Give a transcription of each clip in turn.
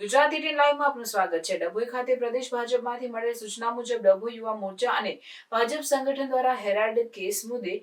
Gujarat eighteen લાઈવમાં આપનું સ્વાગત છે. ડભોઈ ખાતે પ્રદેશ ભાજપમાંથી મળેલ સૂચના મુજબ ડભોઈ યુવા મોરચા અને ભાજપ સંગઠન દ્વારા હેરાલ્ડ કેસ મુદ્દે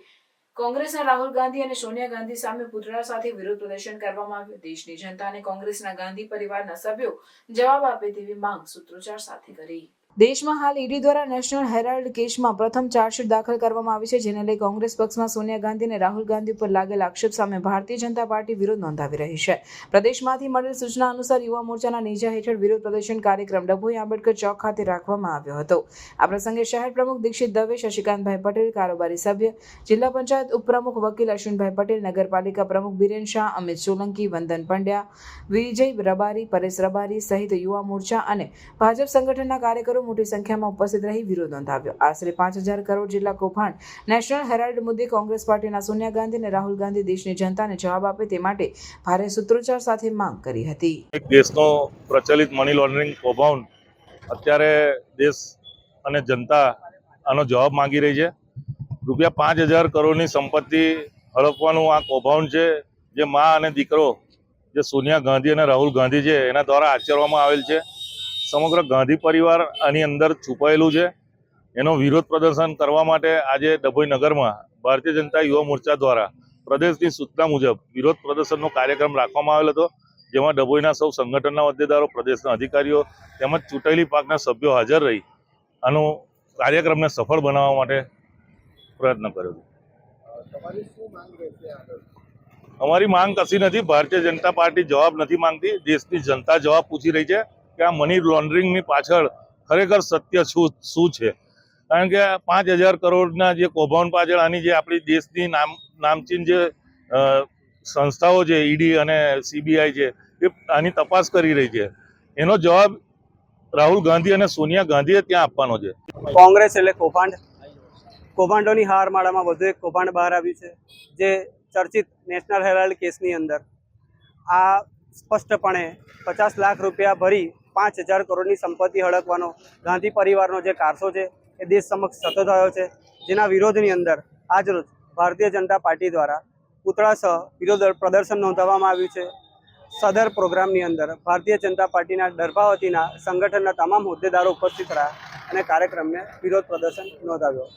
કોંગ્રેસના રાહુલ ગાંધી અને સોનિયા ગાંધી સામે પુતળા સાથે વિરોધ પ્રદર્શન કરવામાં આવ્યું. દેશની જનતા અને કોંગ્રેસના ગાંધી પરિવારના સભ્યો જવાબ આપે તેવી માંગ સૂત્રોચ્ચાર સાથે કરી. દેશમાં હાલ ઈડી દ્વારા નેશનલ હેરાલ્ડ કેસમાં પ્રથમ ચાર્જશીટ દાખલ કરવામાં આવી છે, જેને લઈ કોંગ્રેસ પક્ષમાં સોનિયા ગાંધી અને રાહુલ ગાંધી પર લાગેલ આક્ષેપ સામે ભારતીય જનતા પાર્ટી વિરોધ નોંધાવી રહી છે. પ્રદેશમાંથી મળેલ સૂચના અનુસાર યુવા મોરચાના નેજા હેઠળ વિરોધ પ્રદર્શન કાર્યક્રમ ડભોઈ આંબેડકર ચોક ખાતે રાખવામાં આવ્યો હતો. આ પ્રસંગે શહેર પ્રમુખ દીક્ષિત દવે, શશિકાંતભાઈ પટેલ, કારોબારી સભ્ય, જિલ્લા પંચાયત ઉપપ્રમુખ વકીલ અશ્વિનભાઈ પટેલ, નગરપાલિકા પ્રમુખ બિરેન શાહ, અમિત સોલંકી, વંદન પંડ્યા, વિજય રબારી, પરેશ રબારી સહિત યુવા મોરચા અને ભાજપ સંગઠનના કાર્યકરો મોટી સંખ્યામાં ઉપસ્થિત રહી વિરોધ નોંધાવ્યો. આશરે પાંચ હજાર કરોડ જેટલા કૌભાંડ નેશનલ હેરાલ્ડ મુદ્દે કોંગ્રેસ પાર્ટીના સોનિયા ગાંધી અને રાહુલ ગાંધી દેશની જનતાને જવાબ આપે તે માટે ભારે સૂત્રોચ્ચાર સાથે માંગ કરી હતી. એક દેશનો પ્રચલિત મની લોન્ડરિંગ કૌભાંડ અત્યારે દેશ અને જનતા આનો જવાબ માંગી રહી છે. રૂપિયા પાંચ હજાર કરોડની સંપત્તિ હડપવાનું આ કૌભાંડ છે, જે મા અને દીકરો, જે સોનિયા ગાંધી અને રાહુલ ગાંધી છે, એના દ્વારા આચરવામાં આવેલ છે. સમગ્ર ગાંધી પરિવાર આની અંદર છુપાયેલું છે. એનો વિરોધ પ્રદર્શન કરવા માટે આજે ડભોઈ નગરમાં ભારતીય જનતા યુવા મોરચા દ્વારા પ્રદેશની સૂચના મુજબ વિરોધ પ્રદર્શનનો કાર્યક્રમ રાખવામાં આવેલ હતો, જેમાં ડભોઈના સૌ સંગઠનના હોદ્દેદારો પ્રદેશના અધિકારીઓ તેમજ ચૂંટાયેલી પાકના સભ્યો હાજર રહી આનો કાર્યક્રમને સફળ બનાવવા માટે પ્રયત્ન કર્યો અમારી માંગ કશી નથી, ભારતીય જનતા પાર્ટી જવાબ નથી માંગતી, દેશની જનતા જવાબ પૂછી રહી છે. કે આ મની લોન્ડરિંગની પાછળ ખરેખર સત્ય શું શું છે? કારણ કે પાંચ હજાર કરોડના જે કૌભાંડ પાછળ આની જે આપણી દેશની નામ, નામચીન જે સંસ્થાઓ છે, ઈડી અને સીબીઆઈ છે એ આની તપાસ કરી રહી છે. એનો જવાબ રાહુલ ગાંધી અને સોનિયા ગાંધીએ ત્યાં આપવાનો છે. કોંગ્રેસ એટલે કૌભાંડ. કૌભાંડોની હારમાળામાં વધુ એક કૌભાંડ બહાર આવ્યું છે, જે ચર્ચિત નેશનલ હેરાલ્ડ કેસની અંદર આ સ્પષ્ટપણે પચાસ લાખ રૂપિયા ભરી પાંચ હજાર કરોડની સંપત્તિ હડકવાનો. ગાંધી પરિવારનો જે કારસો છે, એ દેશ સમક્ષ સતો થયો છે. જેના વિરોધની અંદર આજરોજ ભારતીય જનતા પાર્ટી દ્વારા પૂતળા સહ વિરોધ પ્રદર્શન નોંધાવવામાં આવ્યું છે. સદર પ્રોગ્રામની અંદર ભારતીય જનતા પાર્ટીના દર્ભાવતીના સંગઠનના તમામ હોદ્દેદારો ઉપસ્થિત રહ્યા અને કાર્યક્રમને વિરોધ પ્રદર્શન નોંધાવ્યો.